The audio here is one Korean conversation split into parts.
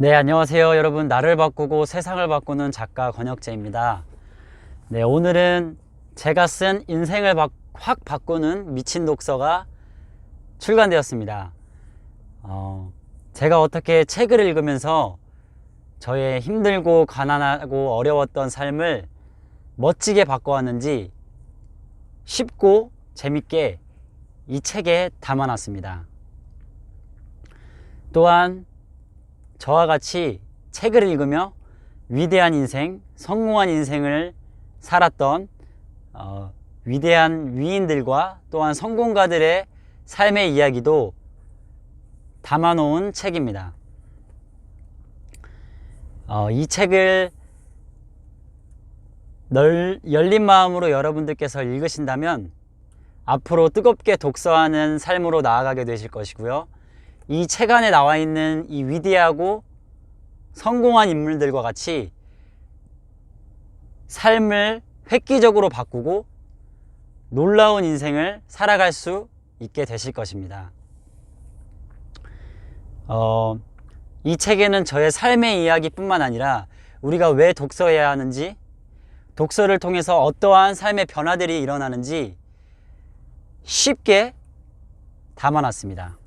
네, 안녕하세요. 여러분. 나를 바꾸고 세상을 바꾸는 작가 권혁재입니다. 네, 오늘은 제가 쓴 인생을 바- 확 바꾸는 미친 독서가 출간되었습니다. 어, 제가 어떻게 책을 읽으면서 저의 힘들고 가난하고 어려웠던 삶을 멋지게 바꿔왔는지 쉽고 재밌게 이 책에 담아놨습니다. 또한 저와 같이 책을 읽으며 위대한 인생, 성공한 인생을 살았던 어, 위대한 위인들과 또한 성공가들의 삶의 이야기도 담아놓은 책입니다. 어, 이 책을 널, 열린 마음으로 여러분들께서 읽으신다면 앞으로 뜨겁게 독서하는 삶으로 나아가게 되실 것이고요. 이 책 안에 나와 있는 이 위대하고 성공한 인물들과 같이 삶을 획기적으로 바꾸고 놀라운 인생을 살아갈 수 있게 되실 것입니다. 어, 이 책에는 저의 삶의 이야기뿐만 아니라 우리가 왜 독서해야 하는지, 독서를 통해서 어떠한 삶의 변화들이 일어나는지 쉽게 담아놨습니다.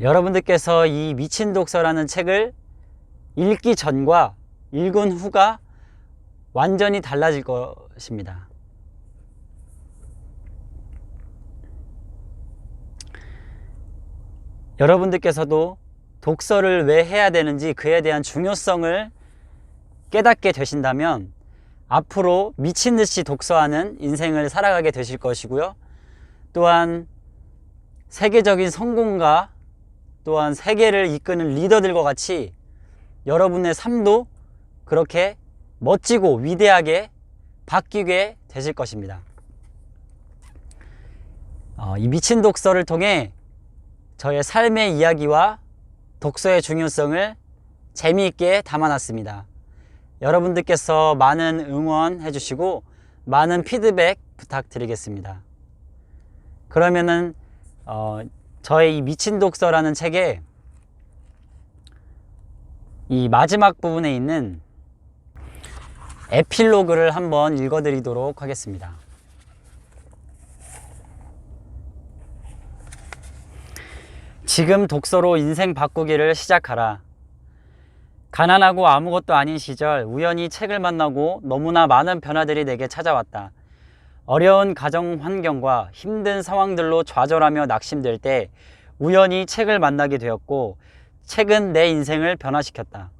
어, 여러분들께서 이 미친 독서라는 책을 읽기 전과 읽은 후가 완전히 달라질 것입니다. 여러분들께서도 독서를 왜 해야 되는지 그에 대한 중요성을 깨닫게 되신다면 앞으로 미친 듯이 독서하는 인생을 살아가게 되실 것이고요. 또한 세계적인 성공가 또한 세계를 이끄는 리더들과 같이 여러분의 삶도 그렇게 멋지고 위대하게 바뀌게 되실 것입니다. 어, 이 미친 독서를 통해 저의 삶의 이야기와 독서의 중요성을 재미있게 담아놨습니다. 여러분들께서 많은 응원해 주시고 많은 피드백 부탁드리겠습니다. 그러면은 어, 저의 이 미친 독서라는 책에 이 마지막 부분에 있는 에필로그를 한번 읽어드리도록 하겠습니다. 지금 독서로 인생 바꾸기를 시작하라. 가난하고 아무것도 아닌 시절 우연히 책을 만나고 너무나 많은 변화들이 내게 찾아왔다. 어려운 가정 환경과 힘든 상황들로 좌절하며 낙심될 때 우연히 책을 만나게 되었고 책은 내 인생을 변화시켰다.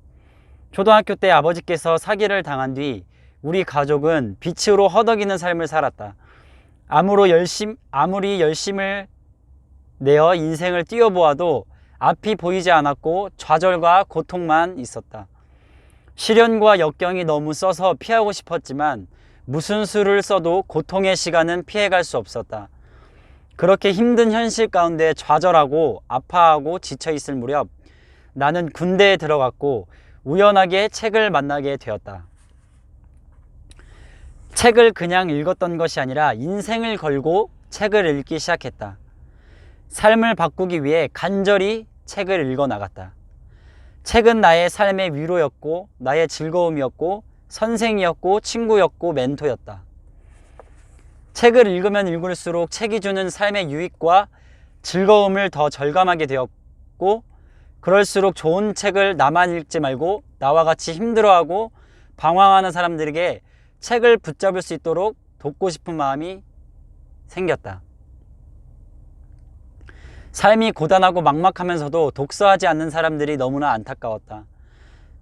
초등학교 때 아버지께서 사기를 당한 뒤 우리 가족은 빛으로 허덕이는 삶을 살았다. 아무로 열심, 아무리 열심을 내어 인생을 뛰어보아도 앞이 보이지 않았고 좌절과 고통만 있었다. 시련과 역경이 너무 써서 피하고 싶었지만 무슨 수를 써도 고통의 시간은 피해갈 수 없었다. 그렇게 힘든 현실 가운데 좌절하고 아파하고 지쳐 있을 무렵 나는 군대에 들어갔고 우연하게 책을 만나게 되었다. 책을 그냥 읽었던 것이 아니라 인생을 걸고 책을 읽기 시작했다. 삶을 바꾸기 위해 간절히 책을 읽어 나갔다. 책은 나의 삶의 위로였고, 나의 즐거움이었고, 선생이었고, 친구였고, 멘토였다. 책을 읽으면 읽을수록 책이 주는 삶의 유익과 즐거움을 더 절감하게 되었고, 그럴수록 좋은 책을 나만 읽지 말고 나와 같이 힘들어하고 방황하는 사람들에게 책을 붙잡을 수 있도록 돕고 싶은 마음이 생겼다. 삶이 고단하고 막막하면서도 독서하지 않는 사람들이 너무나 안타까웠다.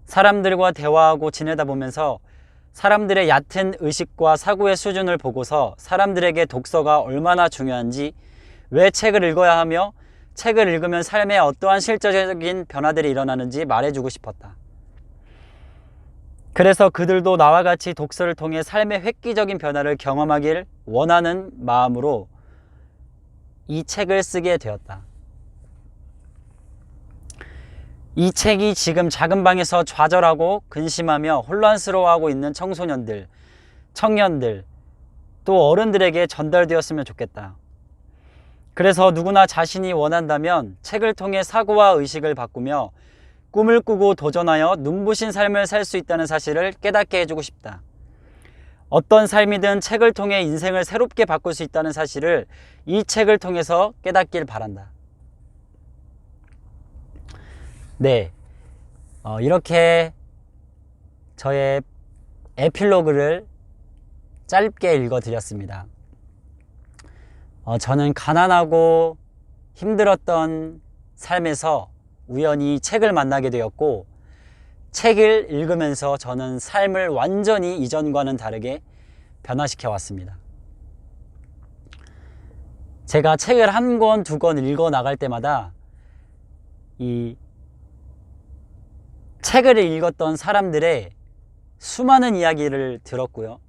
사람들과 대화하고 지내다 보면서 사람들의 얕은 의식과 사고의 수준을 보고서 사람들에게 독서가 얼마나 중요한지 왜 책을 읽어야 하며 책을 읽으면 삶에 어떠한 실질적인 변화들이 일어나는지 말해주고 싶었다. 그래서 그들도 나와 같이 독서를 통해 삶의 획기적인 변화를 경험하길 원하는 마음으로 이 책을 쓰게 되었다. 이 책이 지금 작은 방에서 좌절하고 근심하며 혼란스러워하고 있는 청소년들, 청년들, 또 어른들에게 전달되었으면 좋겠다. 그래서 누구나 자신이 원한다면 책을 통해 사고와 의식을 바꾸며 꿈을 꾸고 도전하여 눈부신 삶을 살 수 있다는 사실을 깨닫게 해주고 싶다. 어떤 삶이든 책을 통해 인생을 새롭게 바꿀 수 있다는 사실을 이 책을 통해서 깨닫길 바란다. 네. 어, 이렇게 저의 에필로그를 짧게 읽어 드렸습니다. 어, 저는 가난하고 힘들었던 삶에서 우연히 책을 만나게 되었고, 책을 읽으면서 저는 삶을 완전히 이전과는 다르게 변화시켜 왔습니다. 제가 책을 한 권, 두 권 읽어 나갈 때마다 이 책을 읽었던 사람들의 수많은 이야기를 들었고요.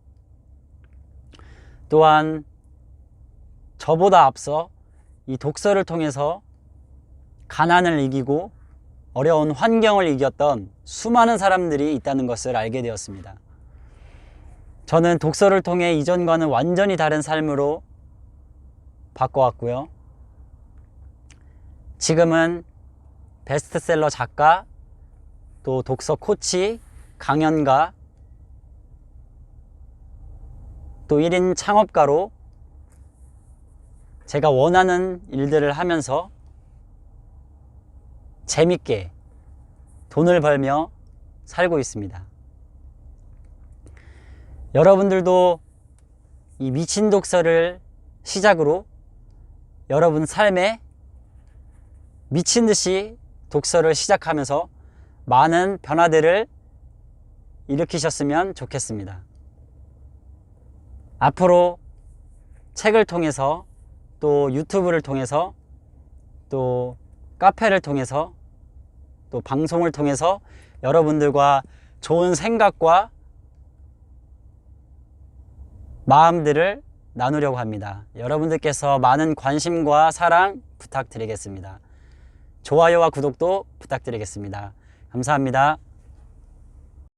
또한 저보다 앞서 이 독서를 통해서 가난을 이기고 어려운 환경을 이겼던 수많은 사람들이 있다는 것을 알게 되었습니다. 저는 독서를 통해 이전과는 완전히 다른 삶으로 바꿔왔고요. 지금은 베스트셀러 작가, 또 독서 코치, 강연가, 또 1인 창업가로 제가 원하는 일들을 하면서 재밌게 돈을 벌며 살고 있습니다. 여러분들도 이 미친 독서를 시작으로 여러분 삶에 미친 듯이 독서를 시작하면서 많은 변화들을 일으키셨으면 좋겠습니다. 앞으로 책을 통해서 또 유튜브를 통해서 또 카페를 통해서 또 방송을 통해서 여러분들과 좋은 생각과 마음들을 나누려고 합니다. 여러분들께서 많은 관심과 사랑 부탁드리겠습니다. 좋아요와 구독도 부탁드리겠습니다. 감사합니다.